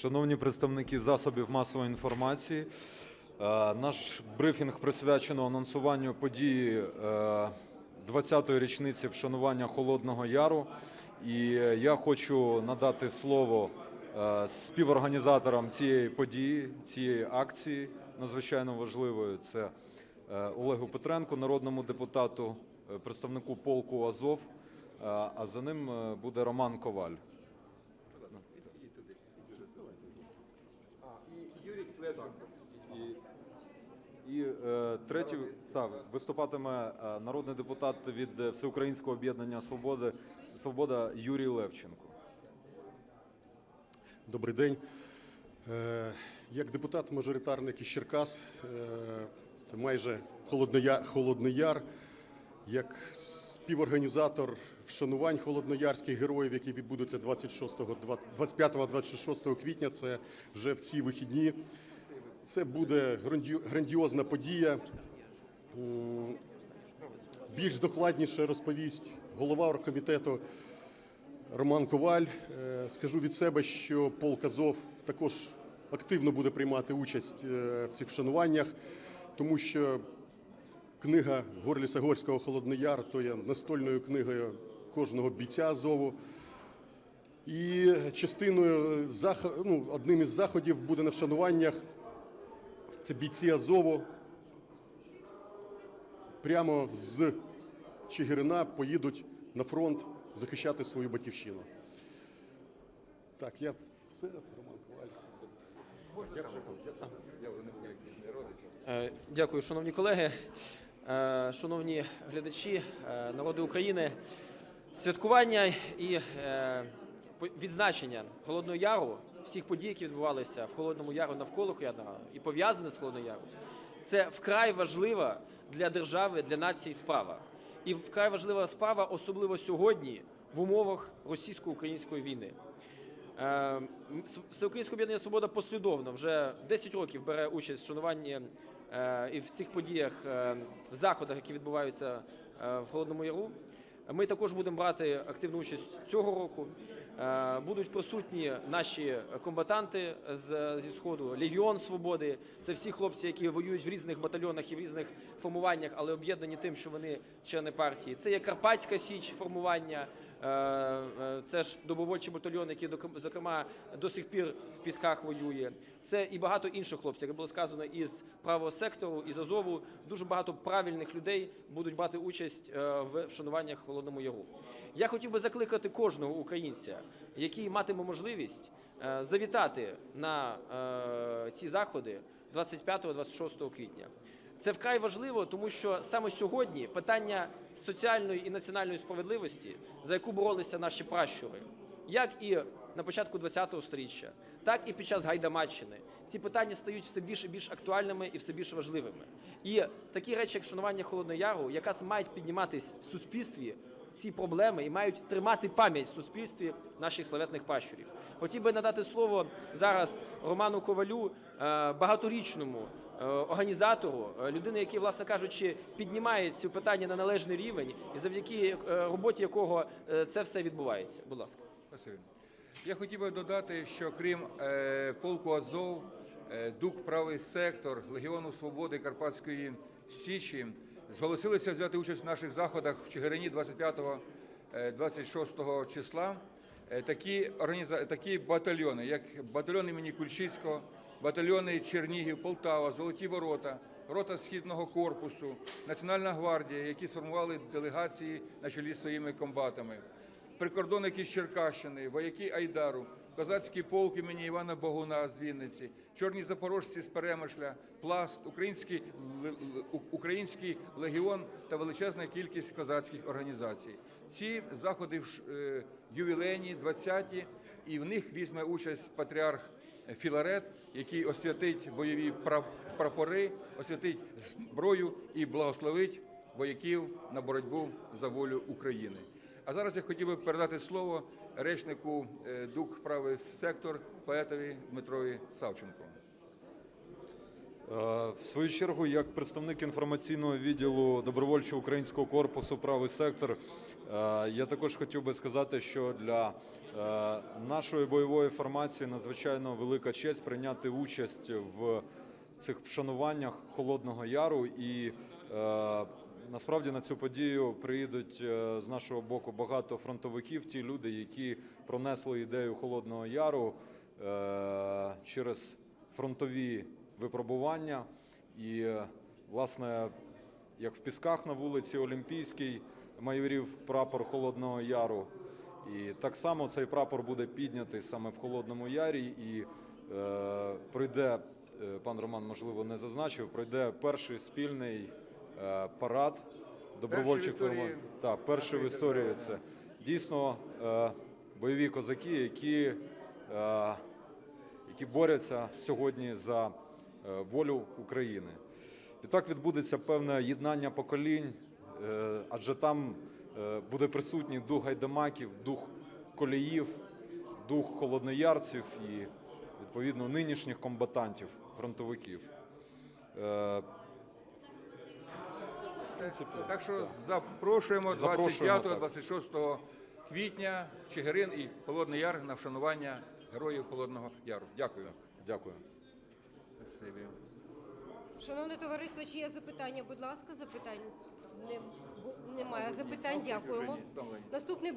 Шановні представники засобів масової інформації, е, наш брифінг присвячено анонсуванню події е, 20-ї річниці вшанування Холодного Яру. І е, я хочу надати слово е, співорганізаторам цієї події, цієї акції надзвичайно важливої. Це е, Олегу Петренку, народному депутату, е, представнику полку Азов. е, А за ним е, буде Роман Коваль. І е, третій так, виступатиме е, народний депутат від Всеукраїнського об'єднання Свободи Свобода Юрій Левченко. Добрий день. Е, Як депутат-мажоритарник із Черкас, е, це майже Холодноя- Холодний Яр, як співорганізатор вшанувань холодноярських героїв, які відбудуться 25-26 квітня, це вже в ці вихідні. Це буде гранді- грандіозна подія. Більш докладніше розповість голова оргкомітету Роман Коваль. Е, Скажу від себе, що полк Азов також активно буде приймати участь е, в цих вшануваннях, тому що книга Горліса Горського Холодний Яр то є настольною книгою кожного бійця Азову. І частиною ну, одним із заходів буде на вшануваннях це бійці Азову. Прямо з Чигирина поїдуть на фронт захищати свою батьківщину. Так, я все, Роман Коваль. Е, Дякую, шановні колеги, е, шановні глядачі, е, народи України. Святкування і відзначення Холодного Яру, всіх подій, які відбувалися в Холодному Яру навколо Холодного Яру і пов'язані з Холодним Яром, це вкрай важлива для держави, для нації справа. І вкрай важлива справа, особливо сьогодні, в умовах російсько-української війни. Е, Всеукраїнське об'єднання Свобода послідовно вже 10 років бере участь в шануванні е, і в цих подіях, е, в заходах, які відбуваються в Холодному Яру. Ми також будемо брати активну участь цього року. Е, Будуть присутні наші комбатанти зі сходу, Легіон Свободи. Це всі хлопці, які воюють в різних батальйонах і в різних формуваннях, але об'єднані тим, що вони члени партії. Це є Карпатська Січ формування. Е, е, Це ж добровольчий батальйон, який зокрема до сих пір в пісках воює. Це і багато інших хлопців, як було сказано, із правого сектору, із Азову. Дуже багато правильних людей будуть брати участь е, в вшануваннях Холодному Яру. Я хотів би закликати кожного українця, який матиме можливість завітати на ці заходи 25-26 квітня. Це вкрай важливо, тому що саме сьогодні питання соціальної і національної справедливості, за яку боролися наші пращури, як і на початку ХХ століття, так і під час Гайдамаччини, ці питання стають все більш і більш актуальними і все більш важливими. І такі речі, як вшанування Холодного Яру, якраз мають підніматись в суспільстві ці проблеми і мають тримати пам'ять в суспільстві наших славетних пращурів. Хотів би надати слово зараз Роману Ковалю, е, багаторічному організатору, е, людини, який, власне кажучи, піднімає ці питання на належний рівень, і завдяки е, роботі якого е, це все відбувається. Будь ласка. Я хотів би додати, що крім е, полку Азов, е, Дух Правий сектор, Легіону Свободи Карпатської Січі зголосилися взяти участь в наших заходах в Чигирині 25-26 числа. Е, такі, організа... такі батальйони, як батальйон імені Кульчицького, батальйони Чернігів, Полтава, Золоті Ворота, рота Східного корпусу, Національна гвардія, які сформували делегації на чолі своїми комбатами прикордонники з Черкащини, вояки Айдару, козацький полк імені Івана Богуна з Вінниці, чорні запорожці з Перемишля, пласт, український, український легіон та величезна кількість козацьких організацій. Ці заходи вш- е, ювілейні, 20-ті, і в них візьме участь патріарх Філарет, який освятить бойові пра- прапори, освятить зброю і благословить вояків на боротьбу за волю України. А зараз я хотів би передати слово речнику е, ДУК правий сектор поетові Дмитрові Савченко. Е, В свою чергу, як представник інформаційного відділу добровольчого українського корпусу правий сектор, Я також хотів би сказати, що для е, нашої бойової формації надзвичайно велика честь прийняти участь в цих вшануваннях Холодного Яру. І е, насправді на цю подію приїдуть е, з нашого боку багато фронтовиків, ті люди, які пронесли ідею Холодного Яру е, через фронтові випробування. І, е, власне, як в Пісках на вулиці Олімпійській майорів прапор Холодного Яру. І так само цей прапор буде піднятий саме в Холодному Ярі. І е, пройде, е, пан Роман, можливо, не зазначив, пройде перший спільний е, парад добровольчих формувань. Так, перший в історії це дійсно е, бойові козаки, які, е, які борються сьогодні за е, волю України. І так відбудеться певне єднання поколінь, адже там е, буде присутній дух гайдамаків, дух коліїв, дух холодноярців і відповідно нинішніх комбатантів, фронтовиків. Е, Так що запрошуємо Запрошуємо, так. 25-26 квітня в Чигирин і Холодний Яр на вшанування героїв Холодного Яру. Дякую. Дякую. Спасибі. Шановне товариство, чи є запитання? Будь ласка, запитань. Немає запитань. Дякуємо. Наступний